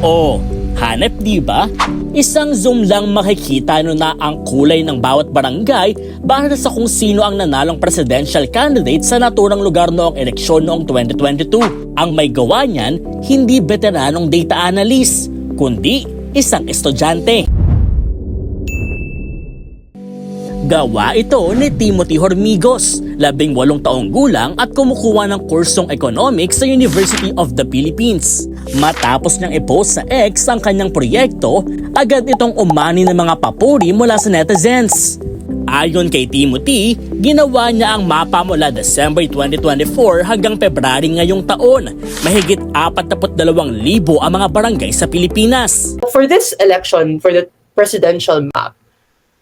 O, hanep di ba? Isang zoom lang makikita no na ang kulay ng bawat barangay para sa kung sino ang nanalong presidential candidate sa naturang lugar noong eleksyon noong 2022. Ang may gawa niyan, hindi veteranong data analyst, kundi isang estudyante. Gawa ito ni Timothy Hormigos, labing walong taong gulang at kumukuha ng kursong economics sa University of the Philippines. Matapos niyang i-post sa X ang kanyang proyekto, agad itong umani ng mga papuri mula sa netizens. Ayon kay Timothy, ginawa niya ang mapa mula December 2024 hanggang February ngayong taon. Mahigit 42,000 ang mga barangay sa Pilipinas. For this election, for the presidential map,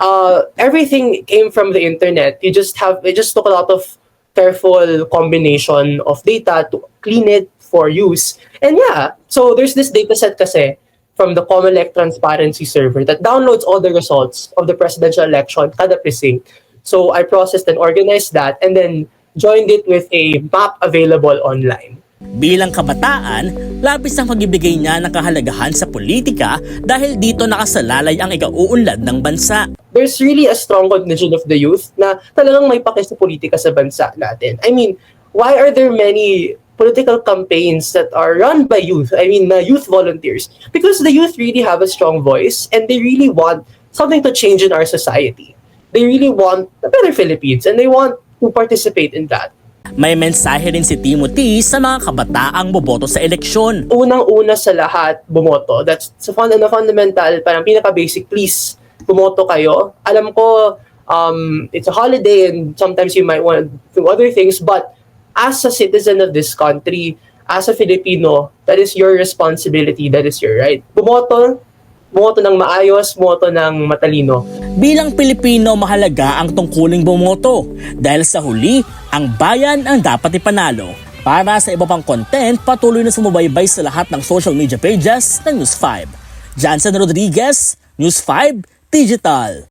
uh, everything came from the internet. You just have, it just took a lot of careful combination of data to clean it for use. And yeah, so there's this data set kasi from the Comelec Transparency Server that downloads all the results of the presidential election, kada precinct. So I processed and organized that and then joined it with a map available online. Bilang kabataan, labis ang pagbibigay niya ng kahalagahan sa politika dahil dito nakasalalay ang ikauunlad ng bansa. there's really a strong contingent of the youth na talagang may pake sa politika sa bansa natin. I mean, why are there many political campaigns that are run by youth? I mean, uh, youth volunteers. Because the youth really have a strong voice and they really want something to change in our society. They really want a better Philippines and they want to participate in that. May mensahe rin si Timothy sa mga kabataang boboto sa eleksyon. unang-una sa lahat, bumoto. That's sa fun, na fundamental, parang pinaka-basic, please, bumoto kayo. Alam ko, um, it's a holiday and sometimes you might want to do other things, but as a citizen of this country, as a Filipino, that is your responsibility, that is your right. Bumoto, bumoto ng maayos, bumoto ng matalino. Bilang Pilipino, mahalaga ang tungkuling bumoto dahil sa huli, ang bayan ang dapat ipanalo. Para sa iba pang content, patuloy na sumubaybay sa lahat ng social media pages ng News 5. Jansen Rodriguez, News 5 Digital.